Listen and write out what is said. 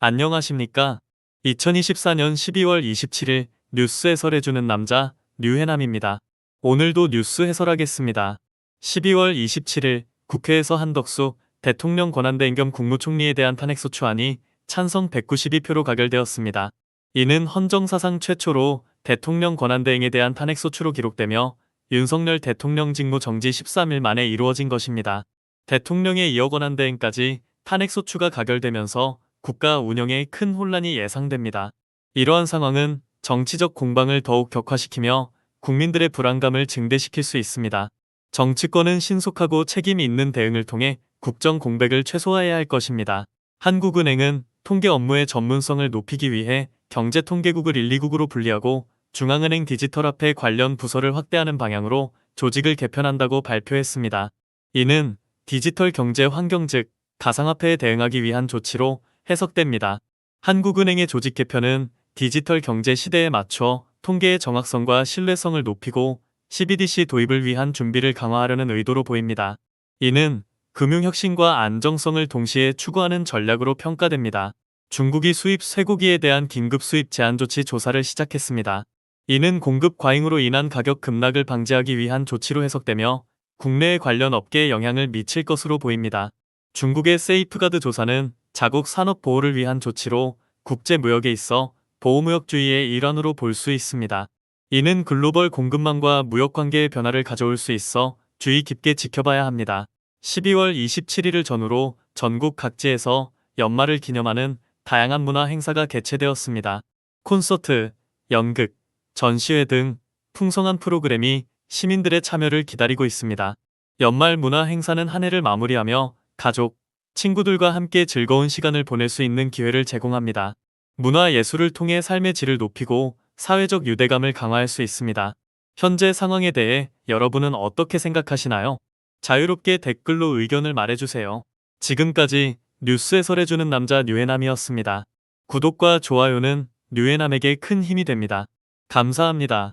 안녕하십니까? 2024년 12월 27일 뉴스 해설해주는 남자 류해남입니다. 오늘도 뉴스 해설하겠습니다. 12월 27일 국회에서 한덕수 대통령 권한대행 겸 국무총리에 대한 탄핵소추안이 찬성 192표로 가결되었습니다. 이는 헌정사상 최초로 대통령 권한대행에 대한 탄핵소추로 기록되며 윤석열 대통령 직무 정지 13일 만에 이루어진 것입니다. 대통령의 2억 권한대행까지 탄핵소추가 가결되면서 국가 운영에 큰 혼란이 예상됩니다. 이러한 상황은 정치적 공방을 더욱 격화시키며 국민들의 불안감을 증대시킬 수 있습니다. 정치권은 신속하고 책임 있는 대응을 통해 국정 공백을 최소화해야 할 것입니다. 한국은행은 통계 업무의 전문성을 높이기 위해 경제통계국을 1,2국으로 분리하고 중앙은행 디지털 화폐 관련 부서를 확대하는 방향으로 조직을 개편한다고 발표했습니다. 이는 디지털 경제 환경 즉 가상화폐에 대응하기 위한 조치로 해석됩니다. 한국은행의 조직 개편은 디지털 경제 시대에 맞춰 통계의 정확성과 신뢰성을 높이고 CBDC 도입을 위한 준비를 강화하려는 의도로 보입니다. 이는 금융혁신과 안정성을 동시에 추구하는 전략으로 평가됩니다. 중국이 수입 쇠고기에 대한 긴급 수입 제한 조치 조사를 시작했습니다. 이는 공급 과잉으로 인한 가격 급락을 방지하기 위한 조치로 해석되며 국내의 관련 업계에 영향을 미칠 것으로 보입니다. 중국의 세이프가드 조사는 자국 산업 보호를 위한 조치로 국제 무역에 있어 보호무역주의의 일환으로 볼 수 있습니다. 이는 글로벌 공급망과 무역 관계의 변화를 가져올 수 있어 주의 깊게 지켜봐야 합니다. 12월 27일을 전후로 전국 각지에서 연말을 기념하는 다양한 문화 행사가 개최되었습니다. 콘서트, 연극, 전시회 등 풍성한 프로그램이 시민들의 참여를 기다리고 있습니다. 연말 문화 행사는 한 해를 마무리하며 가족, 친구들과 함께 즐거운 시간을 보낼 수 있는 기회를 제공합니다. 문화 예술을 통해 삶의 질을 높이고 사회적 유대감을 강화할 수 있습니다. 현재 상황에 대해 여러분은 어떻게 생각하시나요? 자유롭게 댓글로 의견을 말해주세요. 지금까지 뉴스 해설해주는 남자 류해남이었습니다. 구독과 좋아요는 류해남에게 큰 힘이 됩니다. 감사합니다.